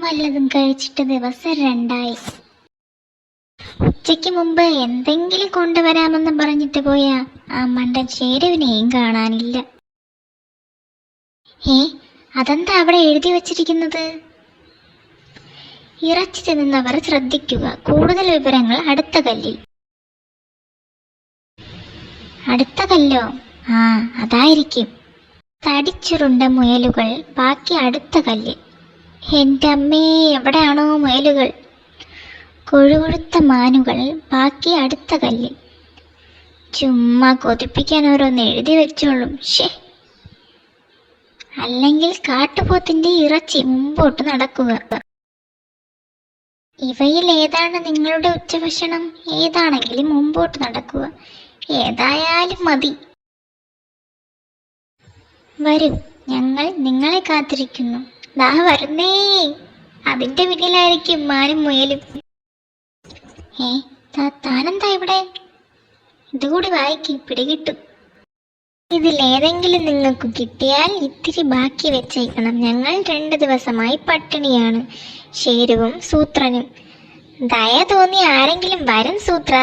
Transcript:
വല്ലതും കഴിച്ചിട്ട് ദിവസം രണ്ടായി. ഉച്ചയ്ക്ക് മുമ്പ് എന്തെങ്കിലും കൊണ്ടുവരാമെന്ന് പറഞ്ഞിട്ട് പോയ ആ ചേരുവിനെയും കാണാനില്ല. ഏ അതെന്താ അവിടെ എഴുതി വച്ചിരിക്കുന്നത്? ഇറച്ചി തിന്നുന്നവർ ശ്രദ്ധിക്കുക. കൂടുതൽ വിവരങ്ങൾ അടുത്ത കല്ലിൽ. അടുത്ത കല്ലോ? ആ അതായിരിക്കും. തടിച്ചുരുണ്ട മുയലുകൾ ബാക്കി അടുത്ത കല്ലിൽ. എന്റെ അമ്മേ എവിടെയാണോ മുയലുകൾ കൊഴുകൊഴുത്ത മാനുകൾ ബാക്കി അടുത്ത കല്ല് ചുമ്മാ കൊതിപ്പിക്കാൻ ഓരോന്ന് എഴുതി വെച്ചോളും. ഷേ അല്ലെങ്കിൽ കാട്ടുപോത്തിന്റെ ഇറച്ചി മുമ്പോട്ട് നടക്കുക. ഇവയിൽ ഏതാണ് നിങ്ങളുടെ ഉച്ചഭക്ഷണം? ഏതാണെങ്കിലും മുമ്പോട്ട് നടക്കുക. ഏതായാലും മതി. വരൂ ഞങ്ങൾ നിങ്ങളെ കാത്തിരിക്കുന്നു. ദാ വരുന്നേ. അതിന്റെ പിന്നിലായിരിക്കും മാനും മുയലും. ഏ താനെന്താ ഇവിടെ? ഇതുകൂടി വായിക്ക് പിടികിട്ടും. ഇതിലേതെങ്കിലും നിങ്ങൾക്ക് കിട്ടിയാൽ ഇത്തിരി ബാക്കി വെച്ചേക്കണം. ഞങ്ങൾ രണ്ട് ദിവസമായി പട്ടിണിയാണ്. ശേരുവും സൂത്രനും. ദയ തോന്നി ആരെങ്കിലും വരും സൂത്ര.